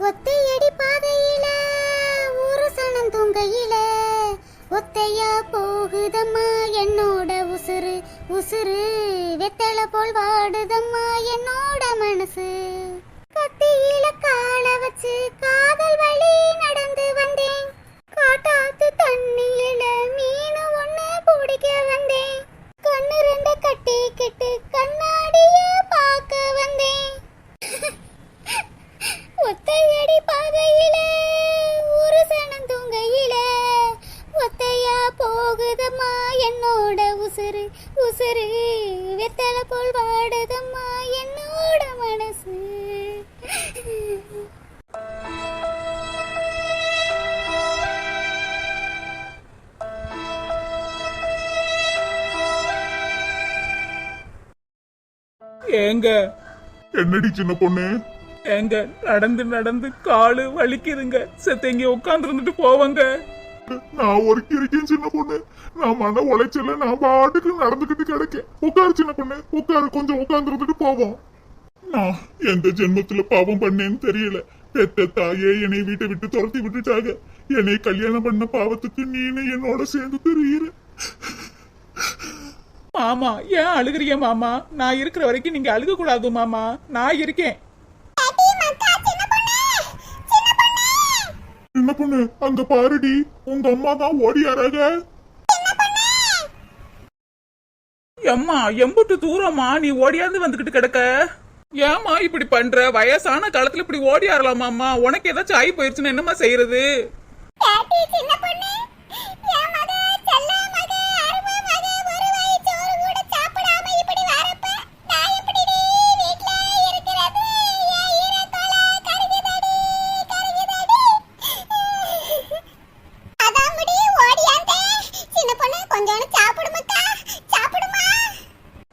ஒத்தையடி பாதையில ஒரு சனம் தூங்கையில. ஒத்தையா போகுதம்மா என்னோட உசுறு. உசுறு வெத்தல போல் வாடுதம்மா என்னோட மனசு. கத்தியில கால வச்சு காதல் வழி நடந்து வந்தேன். காட்டாத்து தண்ணியில மீன் ஒண்ணு பிடிக்க வந்தேன். கண்ணு கட்டி கட்டிக்கிட்டு கண்ணாடிய பார்க்க வந்தேன். ஒத்தையடி பாதையில ஒரு சனம் தூங்கையில. ஒத்தையா போகுதம்மா என்னோட உசுறு உசுறு. வெத்தல போல் வாடுதம்மா என்னோட மனசு. ஏங்க? என்னடி சின்ன பொண்ணு? ஏங்க நடந்து நடந்து காலு வலிக்குதுங்க. செத்த இங்க உட்கார்ந்து இருந்துட்டு போவாங்க. நான் ஒரு இருக்கேன் சின்ன பொண்ணு. நான் மன உளைச்சல நான் பாட்டுக்கு நடந்துகிட்டு கிடக்கேன். உட்காரு சின்ன பொண்ணு. உட்காரு கொஞ்சம் உட்கார்ந்து இருந்துட்டு போவோம். நான் எந்த ஜென்மத்துல பாவம் பண்ணேன்னு தெரியல. பெத்த தாயே என்னை வீட்டை விட்டு துரத்தி விட்டுட்டாங்க. என்னை கல்யாணம் பண்ண பாவத்துக்கு நீனு என்னோட சேர்ந்து தெரியுற மாமா ஏன் அழுகுறீங்க மாமா? நான் இருக்கிற வரைக்கும் நீங்க அழுக கூடாது மாமா. நான் இருக்கேன். சின்ன பொண்ணு? அங்க பாருடி. உங்க அம்மா தான் ஓடியாராக. எம்மா எம்புட்டு தூரமா நீ ஓடியாந்து வந்துகிட்டு கிடக்க? ஏமா இப்படி பண்ற? வயசான காலத்துல இப்படி ஓடியாரலாமாம்மா? உனக்கு ஏதாச்சும் ஆகி போயிருச்சுன்னா என்னம்மா செய்யறது? பாட்டி சின்ன பொண்ணு.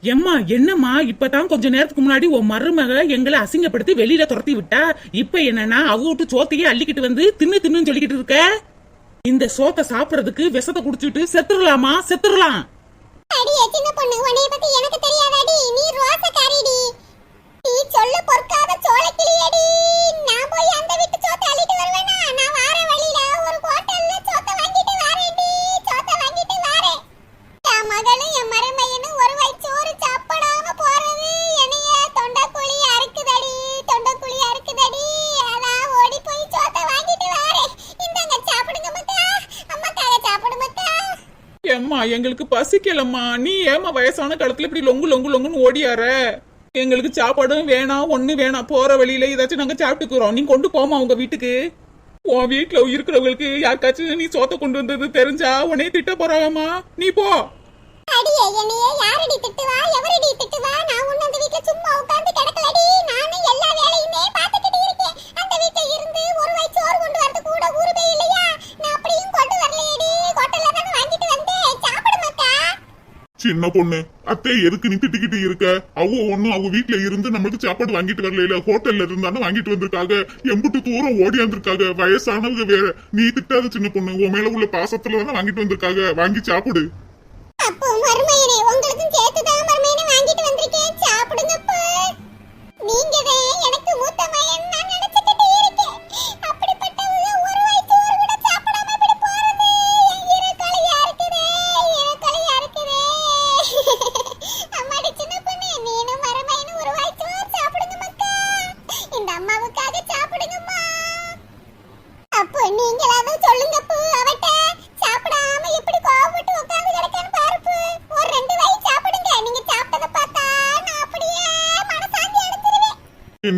எம்மா என்னம்மா இப்பதான் கொஞ்ச நேரத்துக்கு முன்னாடி உன் மருமக எங்களை அசிங்கப்படுத்தி வெளியில துரத்தி விட்டா? இப்ப என்னன்னா அவ விட்டு சோத்தையே அள்ளிக்கிட்டு வந்து தின்னு தின்னு சொல்லிக்கிட்டு இருக்க? இந்த சோத்தை சாப்பிடறதுக்கு விஷத்தை குடிச்சிட்டு செத்துடலாமா செத்துடலாம் மகளும் என் பொண்ணு ஏம்மா எங்களுக்கு பசிக்கலம்மா. நீ ஏம்மா வயசான காலத்துல இப்படி லொங்கு லொங்கு லொங்குன்னு ஓடியார? எங்களுக்கு சாப்பாடும் வேணாம் ஒண்ணு வேணாம் போற வழியில ஏதாச்சும் நாங்க சாப்பிட்டுக்கிறோம். நீ கொண்டு போமா உங்க வீட்டுக்கு. உன் வீட்டுல இருக்கிறவங்களுக்கு யாருக்காச்சும் நீ சோத்த கொண்டு வந்தது தெரிஞ்சா உனே திட்ட போறாங்கம்மா. நீ போ. அடியே என்னைய யாரடி திட்டுவா? எவரடி திட்டுவா? நான் உன்ன அந்த வீட்ல சும்மா உட்கார்ந்து கிடக்கலடி. நானும் எல்லா வேலையுமே பார்த்துக்கிட்டு இருக்கேன். அந்த வீட்ல இருந்து ஒரு வாய் சோறு கொண்டு வரது சின்ன பொண்ணு. அத்தை எதுக்கு நீ திட்டிக்கிட்டு இருக்க? அவ ஒண்ணும் அவ வீட்ல இருந்து நம்மளுக்கு சாப்பாடு வாங்கிட்டு வரல ஹோட்டல்ல இருந்தானே வாங்கிட்டு வந்திருக்காங்க. எம்புட்டு தூரம் ஓடியாந்துருக்காங்க வயசானவங்க வேற. நீ திட்டாத சின்ன பொண்ணு. உன் மேல உள்ள பாசத்துல தானே வாங்கிட்டு வந்திருக்காங்க. வாங்கி சாப்பிடு.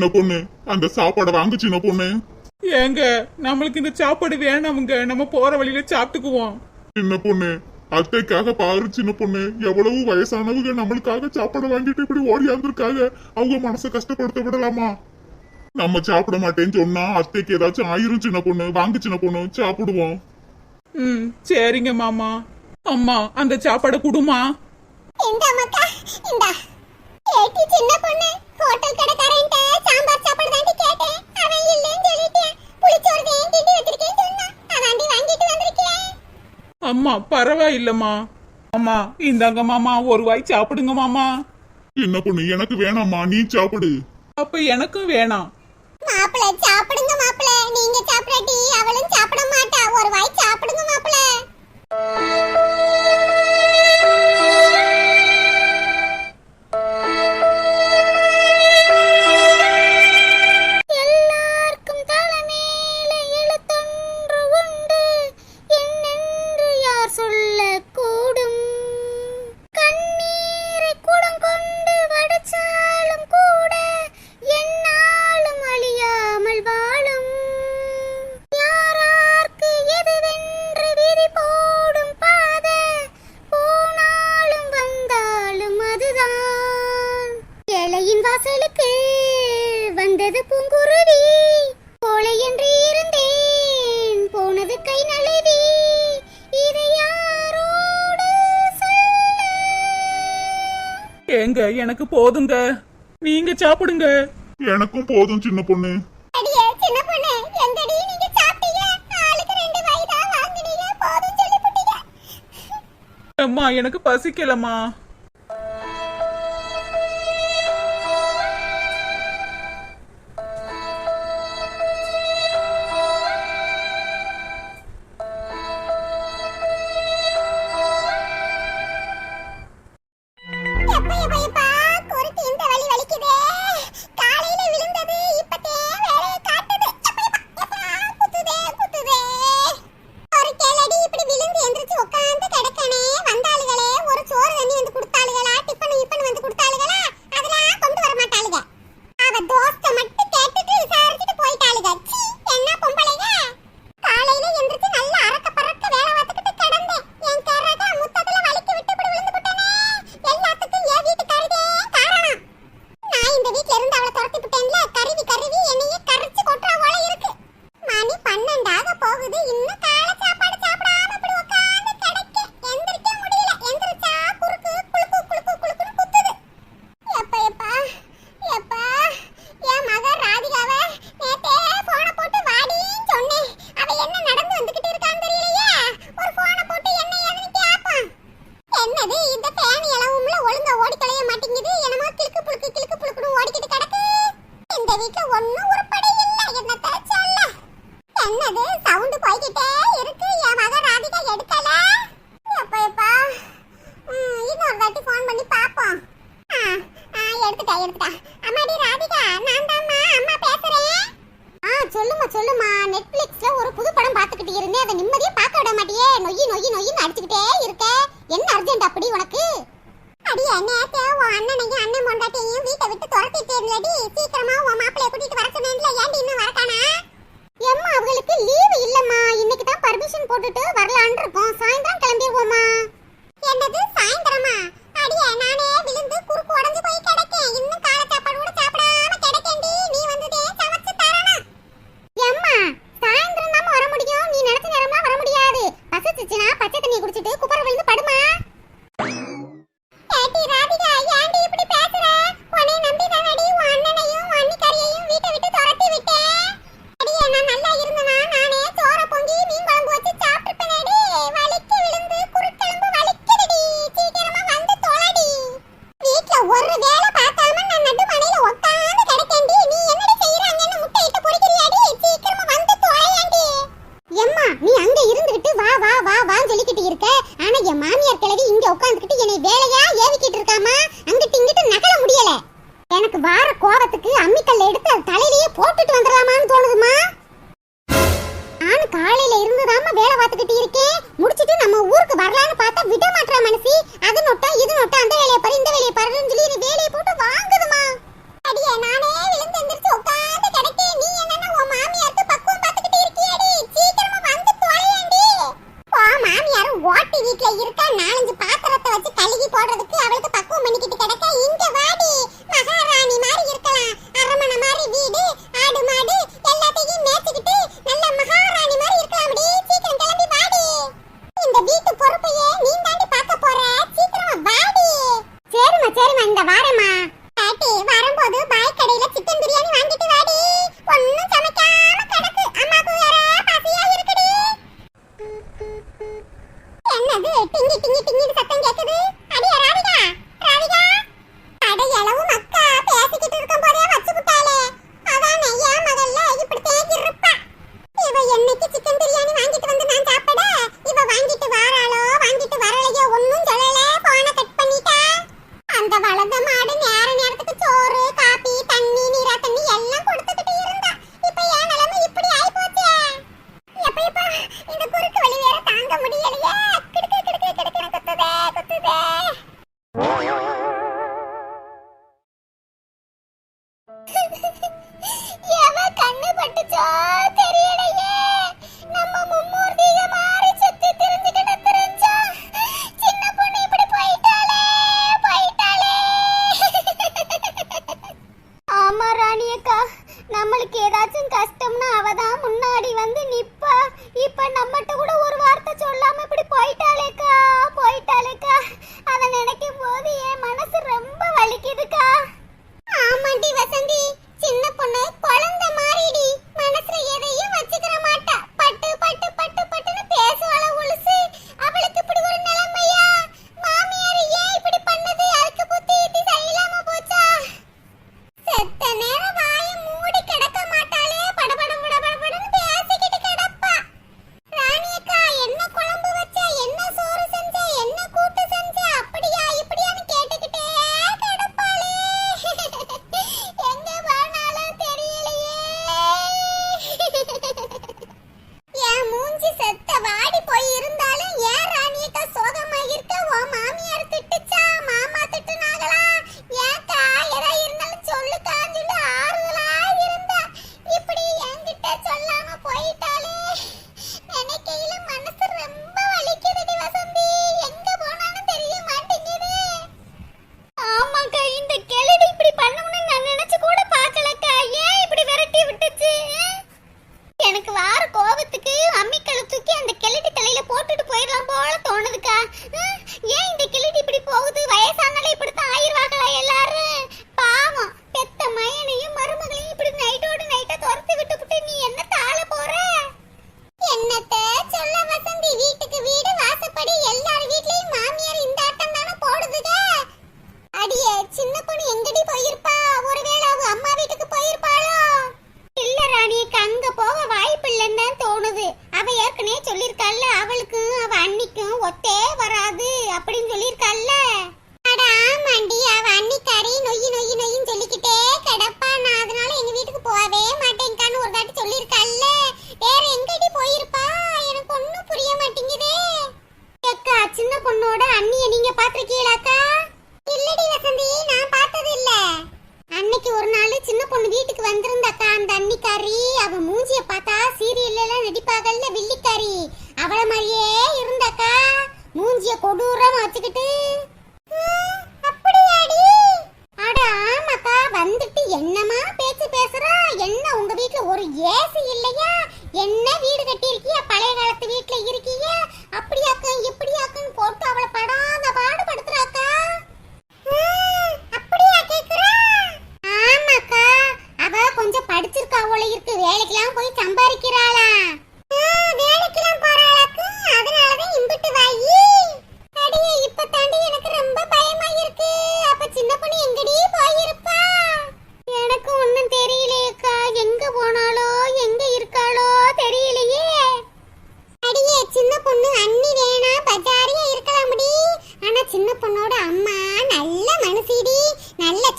சின்ன பொண்ணு. அந்த சாப்பாடை வாங்கு சின்ன பொண்ணு. ஏங்க நம்மளுக்கு இந்த சாப்பாடு வேணாமுங்க. நம்ம போற வழியில சாப்பிட்டுக்குவோம். சின்ன பொண்ணு அத்தைக்காக பாரு சின்ன பொண்ணு. எவ்வளவு வயசானவங்க நம்மளுக்காக சாப்பாடு வாங்கிட்டு இப்படி ஓடியாந்திருக்காங்க அவங்க மனசை கஷ்டப்படுத்த விடலாமா? நம்ம சாப்பிட மாட்டேன்னு சொன்னா அத்தைக்கு ஏதாச்சும் ஆயிரும் சின்ன பொண்ணு. வாங்கு சின்ன பொண்ணு. சாப்பிடுவோம். ம் சரிங்க மாமா. அம்மா அந்த சாப்பாடை குடுமா. இந்த. ஏட்டி சின்ன பொண்ணு ஹோட்டல் கடைக்காரன்ட்ட சாம்பார் சாப்பாடு தாண்டி கேட்டேன். அவன் இல்லைன்னு சொல்லிட்டேன். புளிச்சோறு தான் கிண்டி வச்சிருக்கேன்னு அதாண்டி வாங்கிட்டு வந்திருக்கேன். அம்மா பரவாயில்லம்மா. அம்மா இந்தாங்க மாமா ஒரு வாய் சாப்பிடுங்க மாமா. என்ன பொண்ணு எனக்கு வேணாம்மா நீ சாப்பிடு. அப்ப எனக்கும் வேணாம். மாப்பிள சாப்பிடுங்க மாப்பிள. நீங்க சாப்பிடாட்டி அவளும் சாப்பிட மாட்டா. ஒரு வாய் சாப்பிடுங்க மாப்பிள. எங்க? எனக்கு போதுங்க. நீங்க சாப்பிடுங்க. எனக்கும் போதும் சின்ன பொண்ணு. அம்மா எனக்கு பசிக்கலம்மா. நேத்து உன் அண்ணன் பொண்டாட்டியையும் வீட்டை விட்டு துரத்திட்டு சீக்கிரமா உன் மாப்பிளைய கூட்டிட்டு இன்னும் வரட்டானா எம்மா அவங்களுக்கு லீவு இல்லம்மா. இன்னைக்கு தான் பர்மிஷன் போட்டுட்டு வரலான்னு இருக்கோம். சாயந்தரம் கிளம்பிடுவோமா சாயந்தரமா? அடியே நானே விழுந்து குறுக்கு உடஞ்சு போய் கிடக்கேன். இன்னும் காலை சாப்பாடு சாப்பிடாம கிடக்கேன்டி. நீ வந்ததே சமைச்சு தரணா எம்மா சாயந்தரம் வர முடியும். நீ நினைச்ச நேரமா வர முடியாது. பசிச்சுச்சுனா என்ன வீடு கட்டி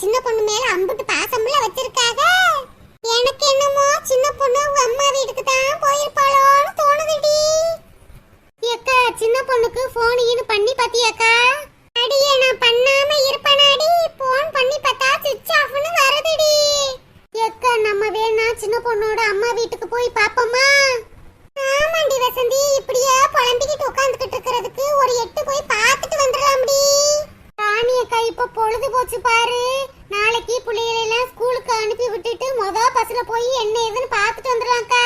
சின்ன பொண்ணு போயிட்டு முத பஸ்ல போய் என்ன ஏதுன்னு பாத்துட்டு வந்துடலாம்க்கா.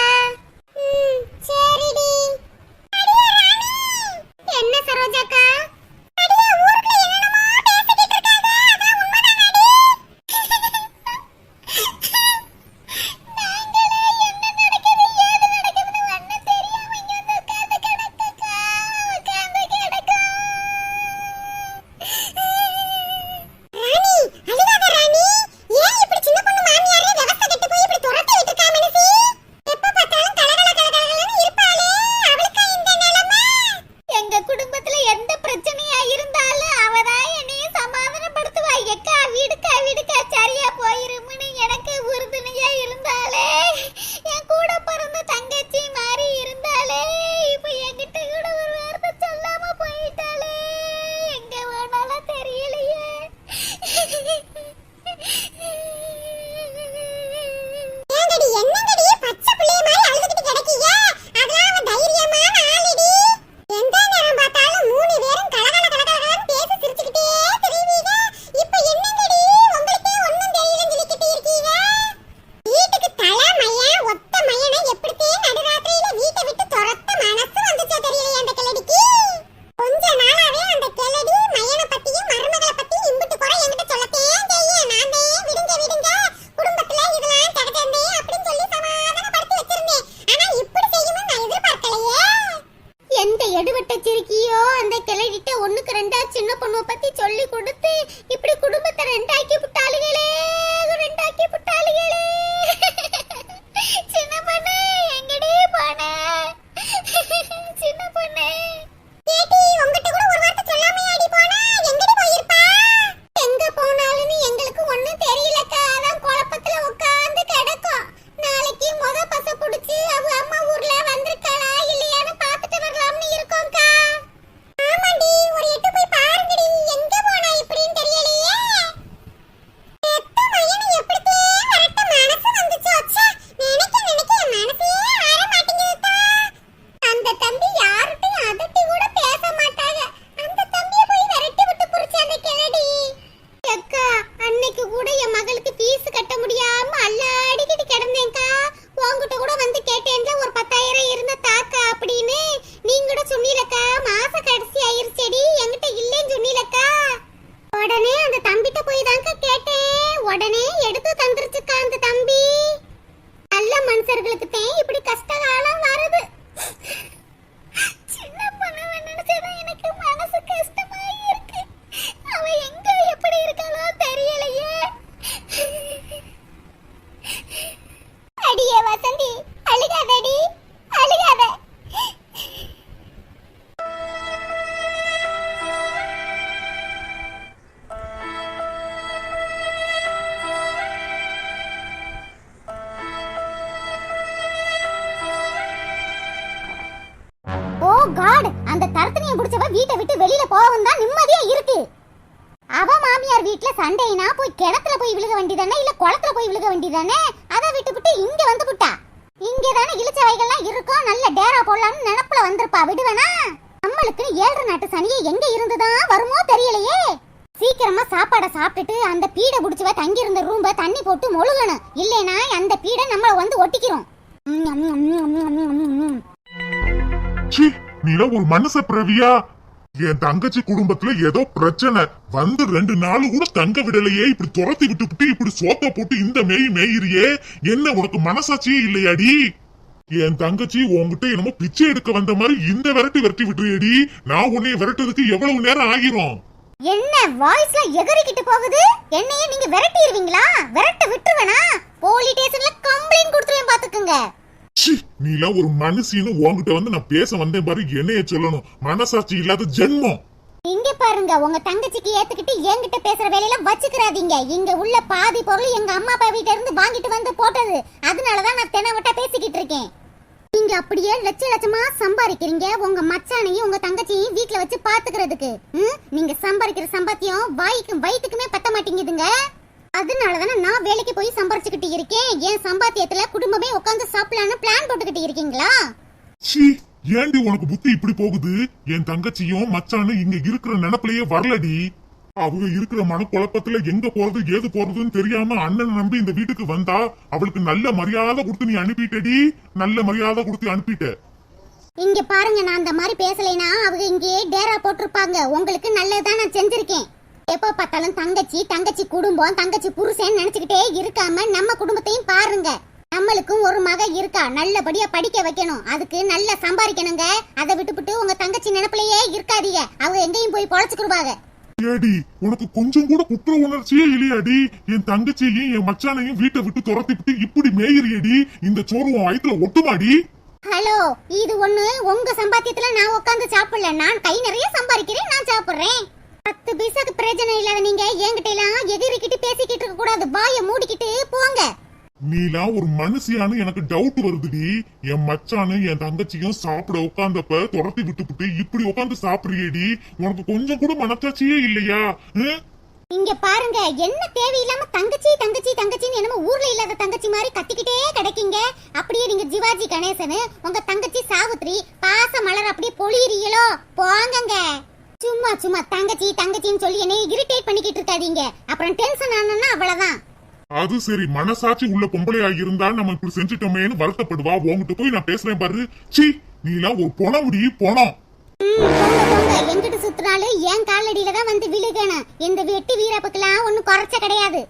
அந்த தரத்தனிய புடிச்சவ வீட்டை விட்டு வெளியில போகவும் தான் நிம்மதியா இருக்கு. அவ மாமியார் வீட்டுல சண்டைனா போய் கிணத்துல போய் விழுக வேண்டியதானே இல்ல குளத்துல போய் விழுக வேண்டியதானே? அதை விட்டு விட்டு இங்க வந்து விட்டா இங்க தானே இழிச்ச வைகள்லாம் இருக்கும் நல்ல டேரா போடலாம்னு நினப்புல வந்திருப்பா விடுவேனா? நம்மளுக்கு ஏழு நாட்டு சனியை எங்க இருந்துதான் வருமோ தெரியலையே. சீக்கிரமா சாப்பாடை சாப்பிட்டுட்டு அந்த பீடை புடிச்சவ தங்கி இருந்த ரூம்ப தண்ணி போட்டு மொழுகணும். இல்லைனா அந்த பீடை நம்மள வந்து ஒட்டிக்கிறோம். நீலாம் ஒரு மனச பிரவியா என் தங்கச்சி குடும்பத்துல ஏதோ பிரச்சனை. வந்து ரெண்டு நாள் கூட தங்க விடலையே. இப்படி துரத்தி விட்டு விட்டு இப்படி சோத்த போட்டு இந்த மேய் மேயிறியே. என்ன உனக்கு மனசாட்சியே இல்லையாடி? என் தங்கச்சி உன்கிட்ட என்னமோ பிச்சை எடுக்க வந்த மாதிரி இந்த விரட்டி விரட்டி விட்டுறியடி. நான் உன்னை விரட்டுறதுக்கு எவ்வளவு நேரம் ஆகிரும்? என்ன வாய்ஸ்ல எகறிக்கிட்டு போகுது? என்னையே நீங்க விரட்டிடுவீங்களா? விரட்ட விட்டுருவேனா? போலீஸ் ஸ்டேஷன்ல கம்ப்ளைண்ட் கொடுத்துருவேன் பாத்துக்கங்க. சி நீலாம் ஒரு மனுஷின்னு உங்ககிட்ட வந்து நான் பேச வந்தேன் பாரு என்னைய சொல்லணும். மனசாட்சி இல்லாத ஜென்மம். இங்க பாருங்க உங்க தங்கச்சிக்கு ஏத்துக்கிட்டு என்கிட்ட பேசுற வேலையில வச்சுக்கிறாதீங்க. இங்க உள்ள பாதி பொருள் எங்க அம்மா அப்பா வீட்ல இருந்து வாங்கிட்டு வந்து போட்டது. அதனாலதான் நான் தெனவட்டா பேசிக்கிட்டு இருக்கேன். நீங்க அப்படியே லட்ச லட்சமா சம்பாதிக்கிறீங்க. உங்க மச்சானையும் உங்க தங்கச்சியையும் வீட்ல வச்சு பாத்துக்கிறதுக்கு. ம்? நீங்க சம்பாதிக்கிற சம்பாத்தியம் வாய்க்கும் வயிற்றுக்குமே பத்த மாட்டேங்குதுங்க. அதனாலதானே நான் வேலைக்கு போய் சம்பாரிச்சுக்கிட்டு இருக்கேன். என் சம்பாத்தியத்துல குடும்பமே உட்காந்து சாப்பிடலான்னு பிளான் போட்டுக்கிட்டு இருக்கீங்களா? சி ஏண்டி உனக்கு புத்தி இப்படி போகுது? என் தங்கச்சியும் மச்சானும் இங்க இருக்கிற நினப்பிலேயே வரலடி. அவங்க இருக்கிற மனக்குழப்பத்துல எங்க போறது ஏது போறதுன்னு தெரியாம அண்ணன் நம்பி இந்த வீட்டுக்கு வந்தா அவளுக்கு நல்ல மரியாதை கொடுத்து நீ அனுப்பிட்டடி. நல்ல மரியாதை கொடுத்து அனுப்பிட்ட. இங்க பாருங்க நான் அந்த மாதிரி பேசலைனா அவங்க இங்கேயே டேரா போட்டிருப்பாங்க. உங்களுக்கு நல்லதுதான் நான் செஞ்சிருக்கேன். எப்போ பார்த்தாலும் தங்கச்சி தங்கச்சி குடும்பம் தங்கச்சி புருஷன் நினைச்சுக்கிட்டே இருக்காம நம்ம குடும்பத்தையும் பாருங்க. நம்மளுக்கும் ஒரு மக இருக்கா? நல்லபடியா படிக்க வைக்கணும். அதுக்கு நல்லா சம்பாதிக்கணுங்க. அதை விட்டுப்புட்டு உங்க தங்கச்சி நினைப்பிலேயே இருக்காதீங்க. அவங்க எங்கேயும் போய் பொழைச்சுக்குருவாங்க. ஏடி உனக்கு கொஞ்சம் கூட குற்ற உணர்ச்சியே இல்லையாடி? என் தங்கச்சியையும் என் மச்சானையும் வீட்டை விட்டு துரத்தி விட்டு இப்படி மேயிறியடி? இந்த சோறு உன் வயித்துல ஒட்டுமாடி? ஹலோ இது ஒண்ணு உங்க சம்பாத்தியத்துல நான் உட்கார்ந்து சாப்பிடல. நான் கை நிறைய சம்பாதிக்கிறேன் நான் சாப்பிடுறேன். பத்து பைசாக்கு பிரயோஜனம் இல்லாத நீங்க என்கிட்ட எல்லாம் எகிரிக்கிட்டு பேசிக்கிட்டு இருக்க கூடாது. வாயை மூடிக்கிட்டு போங்க. நீலாம் ஒரு மனுஷியான்னு எனக்கு டவுட் வருதுடி. என் மச்சானு என் தங்கச்சியும் சாப்பிட உட்கார்ந்தப்ப துரத்தி விட்டுப்புட்டு இப்படி உட்கார்ந்து சாப்பிடுறியேடி. உனக்கு கொஞ்சம் கூட மனசாட்சியே இல்லையா? இங்க பாருங்க என்ன தேவையில்லாம தங்கச்சி தங்கச்சி தங்கச்சின்னு என்னமோ ஊர்ல இல்லாத தங்கச்சி மாதிரி கத்திக்கிட்டே கிடைக்கீங்க. அப்படியே நீங்க ஜிவாஜி கணேசன் உங்க தங்கச்சி சாவித்ரி பாச மலர் அப்படியே பொழியறீங்களோ? போங்கங்க. சும்மா சும்மா தங்கச்சி தங்கச்சின்னு சொல்லி என்னை இரிட்டேட் பண்ணிக்கிட்டு இருக்காதீங்க. அப்புறம் டென்ஷன் ஆனா அவ்வளவுதான். அது சரி மனசாட்சி உள்ள பொம்பளையா இருந்தா நம்ம இப்படி செஞ்சுட்டோமேன்னு வருத்தப்படுவா. உங்ககிட்ட போய் நான் பேசுறேன் பாரு. சி நீ எல்லாம் ஒரு பொணமுடி பொணம் எங்கிட்டு சுத்தினாலும் என் காலடியில தான் வந்து விழுகணும். இந்த வெட்டி வீரப்புக்கெல்லாம் ஒன்னும் குறைச்ச கிடையாது.